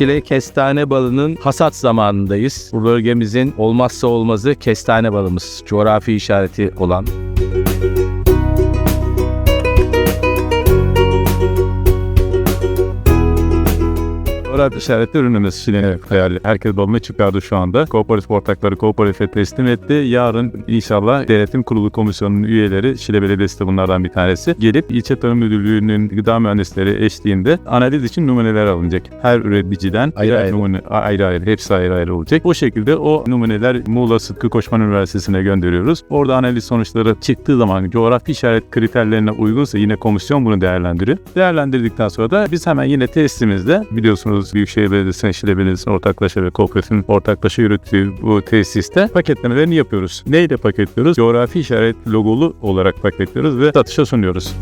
Şile kestane balının hasat zamanındayız. Bu bölgemizin olmazsa olmazı kestane balımız. Coğrafi işareti olan. Coğrafi işaretli ürünümüz Şile'nin hayali. Herkes balını çıkardı şu anda. Kooperatif ortakları kooperatife teslim etti. Yarın inşallah denetim kurulu komisyonunun üyeleri Şile Belediyesi de bunlardan bir tanesi. Gelip ilçe tarım müdürlüğünün gıda mühendisleri eşliğinde analiz için numuneler alınacak. Her üreticiden Ayrı ayrı. numune ayrı ayrı hepsi ayrı ayrı olacak. O şekilde o numuneler Muğla Sıtkı Koçman Üniversitesi'ne gönderiyoruz. Orada analiz sonuçları çıktığı zaman coğrafi işaret kriterlerine uygunsa yine komisyon bunu değerlendiriyor. Değerlendirdikten sonra da biz hemen yine testimizde biliyorsunuz Büyükşehir Belediyesi'ne, Şile ortaklaşa ve kooperatifin ortaklaşa yürüttüğü bu tesiste paketlemelerini yapıyoruz. Neyle paketliyoruz? Coğrafi işaret logolu olarak paketliyoruz ve satışa sunuyoruz.